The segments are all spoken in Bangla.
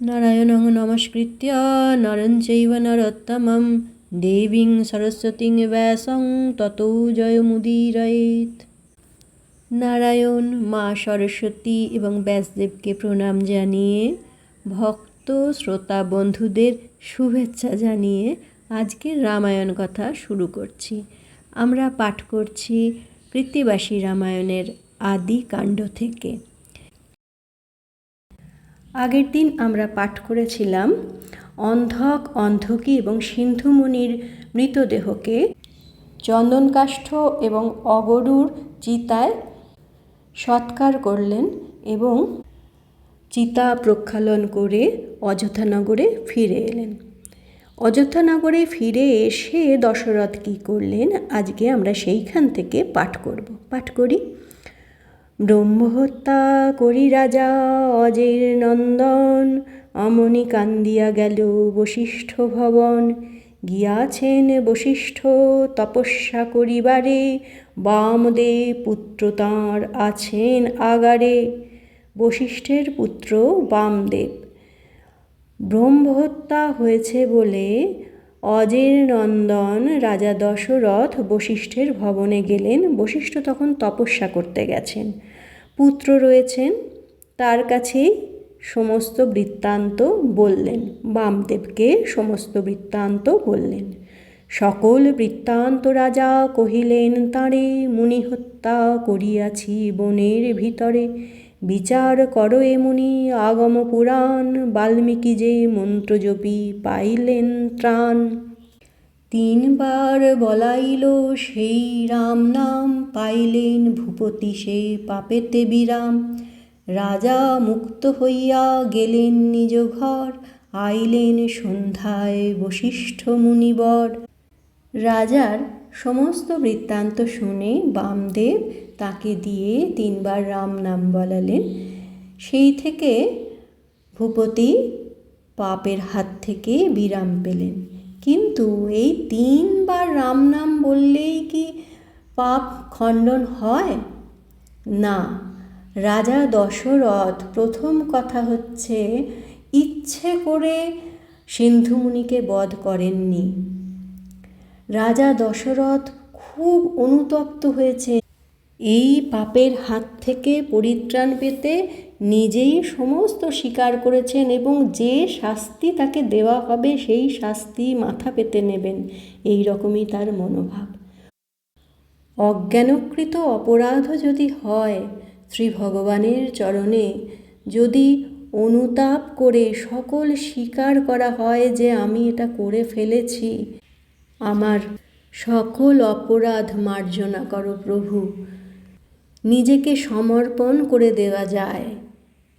নারায়ণং নমস্কৃত্য নরং চৈব নরোত্তমং দেবীং সরস্বতীং ব্যাসং ততো জয়মুদীরয়েত নারায়ণ মা সরস্বতী এবং ব্যাসদেবকে প্রণাম জানিয়ে, ভক্ত, শ্রোতা, বন্ধুদের শুভেচ্ছা জানিয়ে আজকের রামায়ণ কথা শুরু করছি। আমরা পাঠ করছি কৃত্তিবাসী রামায়ণের আদি কাণ্ড থেকে। আগের দিন আমরা পাঠ করেছিলাম অন্ধক, অন্ধকী এবং সিন্ধুমণির মৃতদেহকে চন্দনকাষ্ঠ এবং অগরুর চিতায় সৎকার করলেন এবং চিতা প্রক্ষালন করে অযোধ্যানগরে ফিরে এলেন। অযোধ্যানগরে ফিরে এসে দশরথ কী করলেন? আজকে আমরা সেইখান থেকে পাঠ করব। পাঠ করি। ব্রহ্মহত্যা করি রাজা অজের নন্দন অমনি কান্দিয়া গেল বশিষ্ঠ ভবন। গিয়াছেন বশিষ্ঠ তপস্যা করিবারে বামদে পুত্র তাঁর আছেন আগারে। বশিষ্ঠের পুত্র বামদেব। ব্রহ্মহত্যা হয়েছে বলে অজের নন্দন রাজা দশরথ বশিষ্ঠের ভবনে গেলেন। বশিষ্ঠ তখন তপস্যা করতে গেছেন। পুত্র রয়েছেন। তার কাছেই সমস্ত বৃত্তান্ত বললেন। বামদেবকে সমস্ত বৃত্তান্ত বললেন। সকল বৃত্তান্ত রাজা কহিলেন, তাঁরে মুনি হত্যা করিয়াছি বনের ভিতরে। বিচার করো এ মুনি, আগম পুরাণ, বাল্মীকি যে মন্ত্রজপি পাইলেন ত্রাণ। তিনবার বলাইল সেই রাম নাম, পাইলেন ভূপতি সে পাপেতে বিরাম। রাজা মুক্ত হইয়া গেলেন নিজ ঘর, আইলেন সন্ধ্যায় বশিষ্ঠ মুনিবর। রাজার সমস্ত বৃত্তান্ত শুনে বামদেব তাকে দিয়ে তিনবার রাম নাম বলালেন। সেই থেকে ভূপতি পাপের হাত থেকে বিরাম পেলেন। কিন্তু এই তিনবার রাম নাম বললেই কি পাপ খণ্ডন হয়? না, রাজা দশরথ প্রথম কথা হচ্ছে, ইচ্ছে করে সিন্ধুমুনিকে বধ করেননি। রাজা দশরথ খুব অনুতপ্ত হয়েছে। এই পাপের হাত থেকে পরিত্রাণ পেতে নিজেই সমস্ত স্বীকার করেছেন এবং যে শাস্তি তাকে দেওয়া হবে সেই শাস্তি মাথা পেতে নেবেন। এই রকমই তার মনোভাব। অজ্ঞানকৃত অপরাধ যদি হয় শ্রী ভগবানের চরণে, যদি অনুতাপ করে সকল স্বীকার করা হয় যে আমি এটা করে ফেলেছি আমার সকল অপরাধ মার্জনা করো প্রভু। নিজেকে সমর্পণ করে দেওয়া যায়।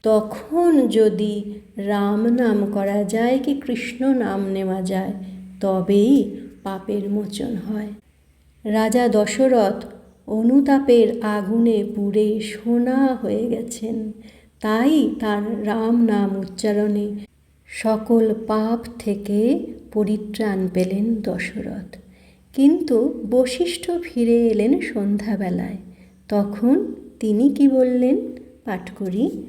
তখন যদি রাম নাম করা যায় কি কৃষ্ণ নাম নেওয়া যায়, তবেই পাপের মোচন হয়। রাজা দশরথ অনুতাপের আগুনে পুড়ে সোনা হয়ে গেছেন। তাই তার রাম নাম উচ্চারণে সকল পাপ থেকে পরিত্রাণ পেলেন দশরথ। কিন্তু বশিষ্ঠ ফিরে এলেন সন্ধ্যাবেলায়। তখন তিনি কি বললেন? পাঠ করি।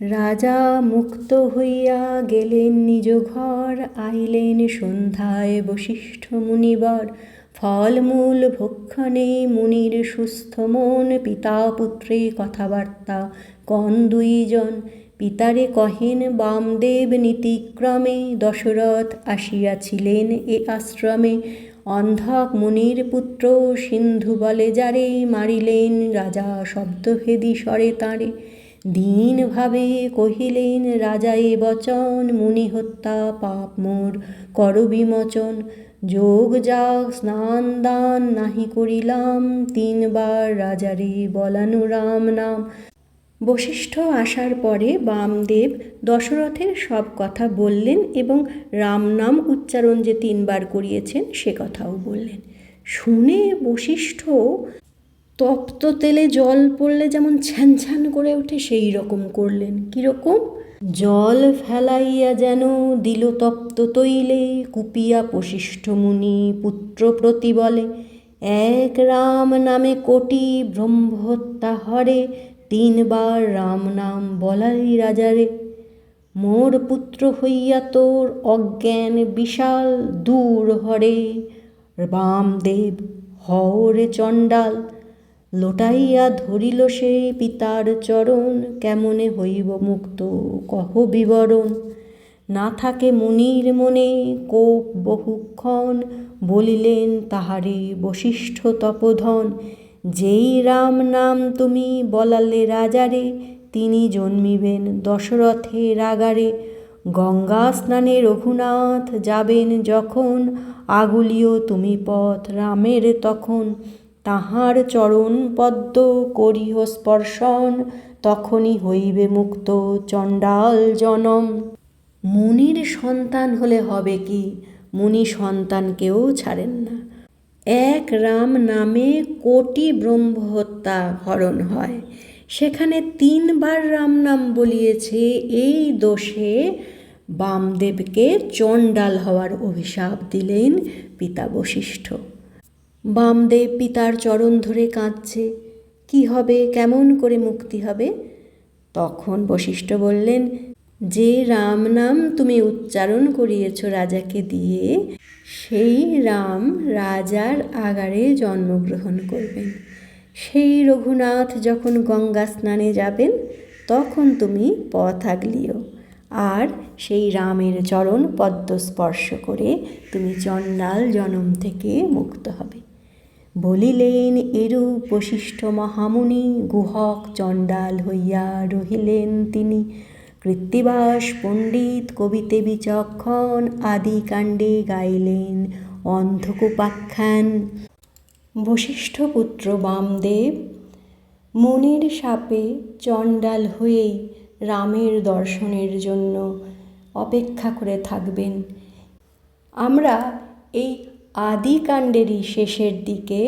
রাজা মুক্ত হইয়া গেলেন নিজ ঘর, আইলেন সন্ধ্যায় বশিষ্ঠ মুনিবর। ফলমূল ভক্ষণে মুনির সুস্থ মন, পিতা পুত্রে কথাবার্তা, কন দুইজন। পিতারে কহেন, বামদেব নীতিক্রমে দশরথ আসিয়াছিলেন এ আশ্রমে। অন্ধক মুনির পুত্র সিন্ধু বলে যারে মারিলেন, রাজা শব্দভেদী স্বরে তাঁরে। দীনভাবে কহিলেন, রাজা এ বচন, মুনি হত্যা পাপ মোর কর বিমোচন। যোগ যাগ, স্নান দান নাহি করিলাম, তিনবার রাজারে বলানু রাম নাম। বশিষ্ঠ আসার পরে বামদেব দশরথের সব কথা বললেন এবং রাম নাম উচ্চারণ যে তিনবার করিয়েছেন সে কথাও বললেন। শুনে বশিষ্ঠ তপ্ত তেলে জল পড়লে যেমন ছ্যান ছ্যান করে ওঠে, সেই রকম করলেন। কীরকম? জল ফেলাইয়া যেন দিল তপ্ত তৈলে, কুপিয়া বশিষ্ঠ মুনি পুত্র প্রতি বলে, এক রাম নামে কোটি ব্রহ্মহত্যা হরে তিনবার রাম নাম বলাই রাজারে। মোর পুত্র হইয়া তোর অজ্ঞান বিশাল দূর হরে। বামদেব হরে চণ্ডাল, লোটাইয়া ধরিল সে পিতার চরণ, কেমনে হইব মুক্ত কহ বিবরণ। না থাকে মুনির মনে কোপ বহুক্ষণ, বলিলেন তাহারে বশিষ্ঠ তপোধন। যেই রাম নাম তুমি বলালে রাজারে, তিনি জন্মিবেন দশরথের আগারে গঙ্গা স্নানে রঘুনাথ যাবেন যখন, আগুলিও তুমি পথ রামের তখন। তাহার চরণ পদ্ম করিহ স্পর্শন, তখনই হইবে মুক্ত চণ্ডাল জনম। মুনির সন্তান হলে হবে কি? মুনি সন্তানকেও ছাড়েন না। এক রাম নামে কোটি ব্রহ্মহত্যা হরণ হয়। সেখানে তিনবার রাম নাম বলিয়েছে এই দোষে। বামদেবকে চণ্ডাল হওয়ার অভিশাপ দিলেন পিতা বশিষ্ঠ। বামদেব পিতার চরণ ধরে কাঁদছে। কি হবে? কেমন করে মুক্তি হবে? তখন বশিষ্ঠ বললেন, যে রাম নাম তুমি উচ্চারণ করিয়েছ রাজাকে দিয়ে সেই রাম রাজার আগারে জন্মগ্রহণ করবেন। সেই রঘুনাথ যখন গঙ্গা স্নানে যাবেন, তখন তুমি পথ আগলিও। আর সেই রামের চরণ পদ্ম স্পর্শ করে তুমি চণ্ডাল জনম থেকে মুক্ত হবে। বলিলেন, এরূপ বশিষ্ঠ মহামুনি, গুহক চণ্ডাল হইয়া রহিলেন তিনি। কৃত্তিবাস, পণ্ডিত, কবিতে বিচক্ষণ আদি কাণ্ডে গাইলেন অন্ধকোপাখ্যান। বশিষ্ঠ পুত্র বামদেব, মনের সাপে চণ্ডাল হয়েই রামের দর্শনের জন্য অপেক্ষা করে থাকবেন। আমরা এই আদিকাণ্ডেরই শেষের দিকে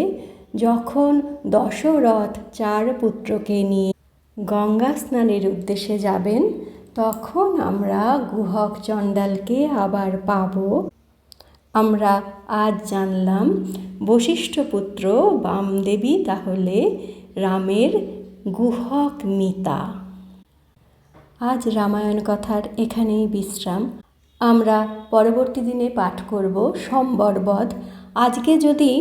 যখন দশরথ চার পুত্রকে নিয়ে গঙ্গা স্নানের উদ্দেশ্যে যাবেন তখন আমরা গুহক চণ্ডালকে আবার পাব। আমরা আজ জানলাম, বশিষ্ঠ পুত্র বামদেবী তাহলে রামের গুহক মিতা। আজ রামায়ণ কথার এখানেই বিশ্রাম। আমরা পরবর্তী দিনে পাঠ করব সম্বরবধ। আজকে যদি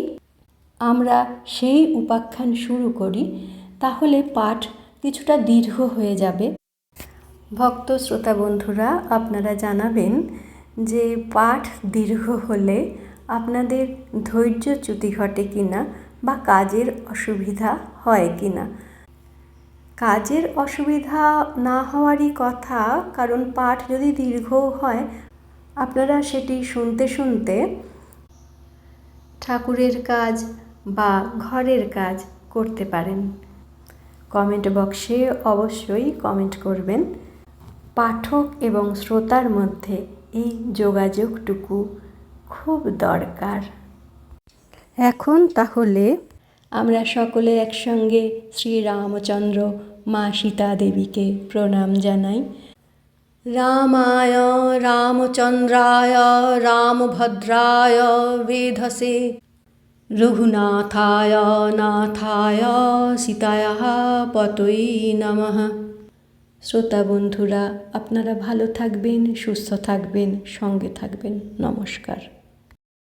আমরা সেই উপাখ্যান শুরু করি, তাহলে পাঠ কিছুটা দীর্ঘ হয়ে যাবে। ভক্ত শ্রোতা বন্ধুরা, আপনারা জানাবেন যে পাঠ দীর্ঘ হলে আপনাদের ধৈর্যচ্যুতি ঘটে কিনা বা কাজের অসুবিধা হয় কি না কাজের অসুবিধা না হওয়ারই কথা, কারণ পাঠ যদি দীর্ঘ হয়, আপনারা সেটি শুনতে শুনতে ঠাকুরের কাজ বা ঘরের কাজ করতে পারেন। কমেন্ট বক্সে অবশ্যই কমেন্ট করবেন। পাঠক এবং শ্রোতার মধ্যে এই যোগাযোগটুকু খুব দরকার। এখন তাহলে আমরা সকলে একসঙ্গে শ্রীরামচন্দ্র মা সীতা দেবীকে প্রণাম জানাই। রামায়, রামচন্দ্রায়, রামভদ্রায় বেধসে। রঘুনাথায়, নাথায়, সীতায় পতই নমঃ। শ্রোতা বন্ধুরা আপনারা ভালো থাকবেন সুস্থ থাকবেন সঙ্গে থাকবেন। নমস্কার।